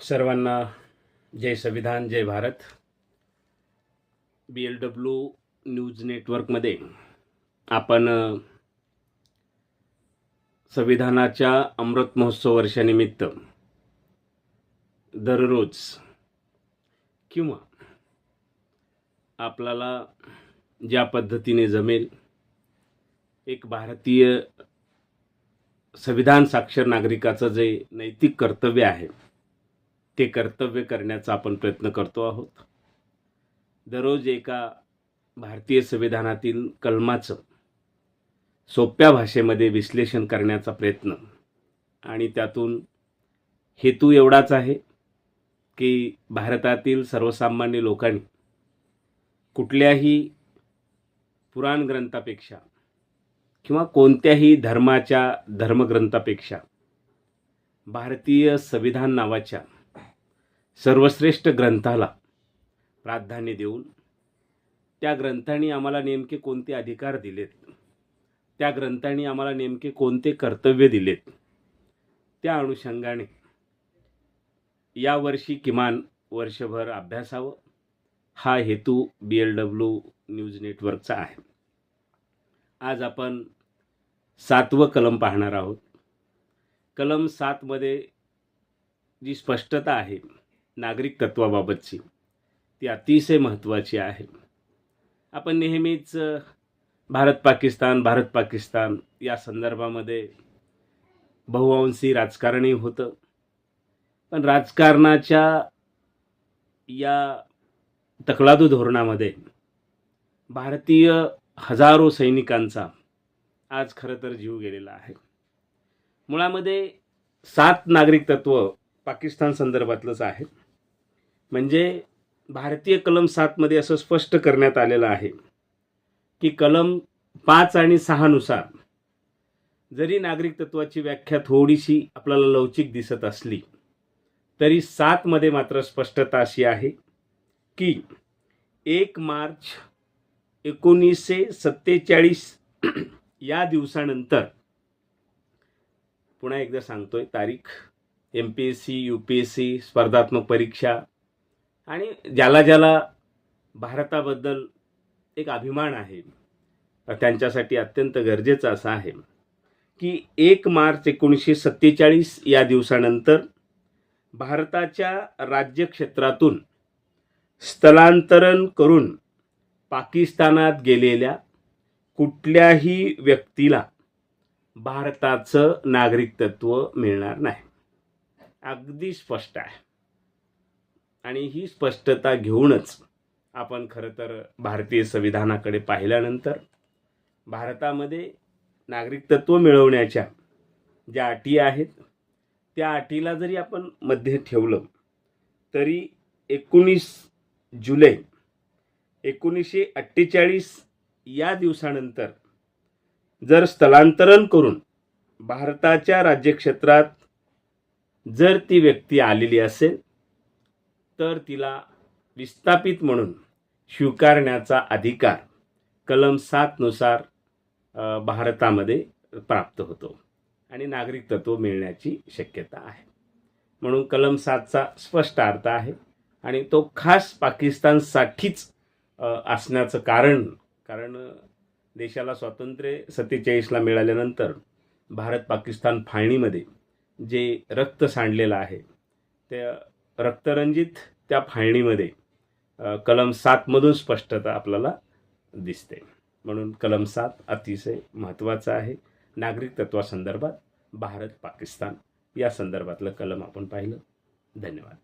सर्वांना जय संविधान जय Bharat. B L W news नेटवर्कमध्ये आपण संविधानाच्या अमृत महोत्सव वर्षानिमित्त दररोज किंवा आपल्याला ज्या पद्धतीने जमेल एक भारतीय संविधान साक्षर नागरिकाचं जे नैतिक कर्तव्य आहे ते कर्तव्य करण्याचा आपण प्रयत्न करतो आहोत. दररोज एका भारतीय संविधानातील कलमाचं सोप्या भाषेमध्ये विश्लेषण करण्याचा प्रयत्न आणि त्यातून हेतू एवढाच आहे की भारतातील सर्वसामान्य लोकांनी कुठल्याही पुराण ग्रंथापेक्षा किंवा कोणत्याही धर्माच्या धर्मग्रंथापेक्षा भारतीय संविधान नावाच्या सर्वश्रेष्ठ ग्रंथाला प्राधान्य देऊन त्या ग्रंथांनी आम्हाला नेमके कोणते अधिकार दिलेत? त्या ग्रंथांनी आम्हाला नेमके कोणते कर्तव्य दिलेत? त्या अनुषंगाने यावर्षी किमान वर्षभर अभ्यासावं. हा हेतू बी एल डब्ल्यू न्यूज नेटवर्कचा आहे. आज आपण सातवं कलम पाहणार आहोत. कलम सातमध्ये जी स्पष्टता आहे नागरिक तत्वाबाबतची. ती अतिशय महत्त्वाची आहे. आपण नेहमीच भारत पाकिस्तान भारत पाकिस्तान या संदर्भामध्ये बहुअंशी राजकारणही होतं. पण राजकारणाच्या या तकलादू धोरणामध्ये भारतीय हजारो सैनिकांचा आज खरं तर जीव गेलेला आहे. मुळामध्ये सात नागरिक तत्व पाकिस्तान संदर्भातलंच आहे म्हणजे भारतीय कलम सातमध्ये असं स्पष्ट करण्यात आलेलं आहे की कलम पाच आणि सहानुसार जरी नागरिक तत्वाची व्याख्या थोडीशी आपल्याला लवचिक दिसत असली तरी सातमध्ये मात्र स्पष्टता अशी आहे की एक मार्च एकोणीसशे सत्तेचाळीस या दिवसानंतर पुन्हा एकदा सांगतोय तारीख M P S C U P S C स्पर्धात्मक परीक्षा आणि ज्याला ज्याला भारताबद्दल एक अभिमान आहे त्यांच्यासाठी अत्यंत गरजेचं असं आहे की एक मार्च एकोणीसशे सत्तेचाळीस या दिवसानंतर भारताच्या राज्यक्षेत्रातून स्थलांतरण करून पाकिस्तानात गेलेल्या कुठल्याही व्यक्तीला भारताचं नागरिकत्व मिळणार नाही. अगदी स्पष्ट आहे. आणि ही स्पष्टता घेऊनच आपण खरं तर भारतीय संविधानाकडे पाहिल्यानंतर भारतामध्ये नागरिकत्व मिळवण्याच्या ज्या अटी आहेत त्या अटीला जरी आपण मध्ये ठेवलं तरी एकोणीस जुलै एकोणीसशे अठ्ठेचाळीस या दिवसानंतर जर स्थलांतरण करून भारताच्या राज्यक्षेत्रात जर ती व्यक्ती आलेली असेल तर तिला विस्थापित म्हणून स्वीकारण्याचा अधिकार कलम सातनुसार भारतामध्ये प्राप्त होतो आणि नागरिकत्व मिळण्याची शक्यता आहे. म्हणून कलम सातचा स्पष्ट अर्थ आहे आणि तो खास पाकिस्तानसाठीच असण्याचं कारण कारण देशाला स्वातंत्र्य सत्तेचाळीसला मिळाल्यानंतर भारत पाकिस्तान फाळणीमध्ये जे रक्त सांडलेलं आहे त्या रक्तरंजित त्या फाळणीमध्ये कलम सातमधून स्पष्टता आपल्याला दिसते. म्हणून कलम सात अतिशय महत्त्वाचं आहे. नागरिक तत्वासंदर्भात भारत पाकिस्तान या संदर्भातलं कलम आपण पाहिलं. धन्यवाद.